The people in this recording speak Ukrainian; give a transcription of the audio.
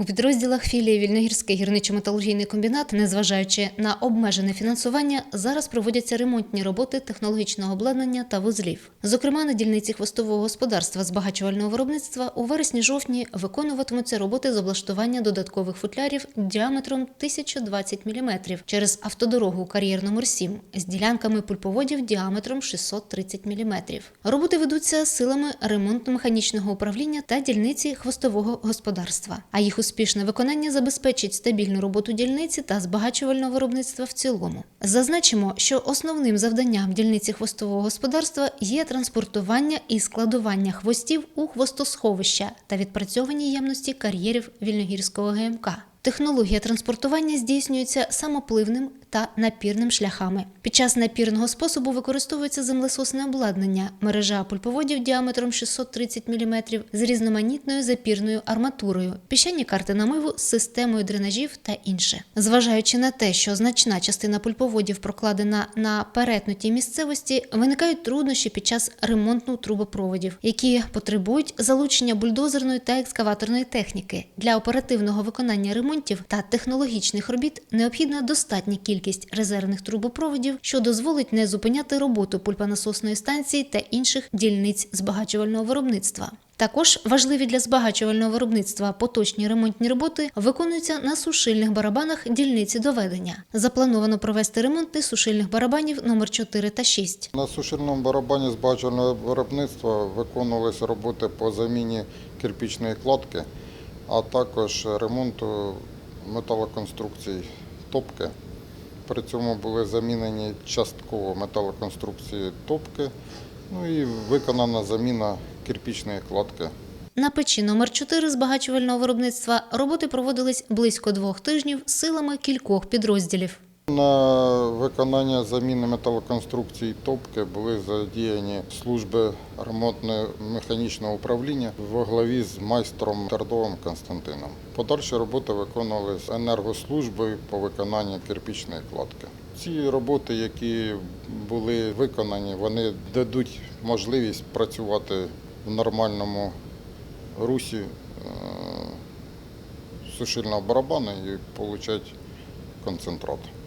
У підрозділах філії Вільногірський гірничо-металургійний комбінат, незважаючи на обмежене фінансування, зараз проводяться ремонтні роботи технологічного обладнання та вузлів. Зокрема, на дільниці хвостового господарства збагачувального виробництва у вересні-жовтні виконуватимуться роботи з облаштування додаткових футлярів діаметром 1020 мм через автодорогу кар'єр номер 7 з ділянками пульповодів діаметром 630 мм. Роботи ведуться силами ремонтно-механічного управління та дільниці хвостового господарства. А їх успішне виконання забезпечить стабільну роботу дільниці та збагачувального виробництва в цілому. Зазначимо, що основним завданням дільниці хвостового господарства є транспортування і складування хвостів у хвостосховища та відпрацьовані ємності кар'єрів вільногірського ГМК. Технологія транспортування здійснюється самопливним та напірним шляхами. Під час напірного способу використовується землесосне обладнання, мережа пульповодів діаметром 630 мм з різноманітною запірною арматурою, піщані карти намиву з системою дренажів та інше. Зважаючи на те, що значна частина пульповодів прокладена на перетнутій місцевості, виникають труднощі під час ремонту трубопроводів, які потребують залучення бульдозерної та екскаваторної техніки. Для оперативного виконання ремонтів та технологічних робіт необхідна достатня кількість резервних трубопроводів, що дозволить не зупиняти роботу пульпонасосної станції та інших дільниць збагачувального виробництва. Також важливі для збагачувального виробництва поточні ремонтні роботи виконуються на сушильних барабанах дільниці доведення. Заплановано провести ремонти сушильних барабанів номер 4 та 6. На сушильному барабані збагачувального виробництва виконувалися роботи по заміні кирпічної кладки, а також ремонту металоконструкцій топки. При цьому були замінені частково металоконструкції топки, ну і виконана заміна кирпічної кладки. На печі номер 4 збагачувального виробництва роботи проводились близько двох тижнів силами кількох підрозділів. На виконання заміни металоконструкцій топки були задіяні служби ремонтно-механічного управління во главі з майстром Тардовим Константином. Подальші роботи виконувалися енергослужбою по виконанню кирпічної кладки. Ці роботи, які були виконані, вони дадуть можливість працювати в нормальному русі е, сушильного барабану і отримати концентрат.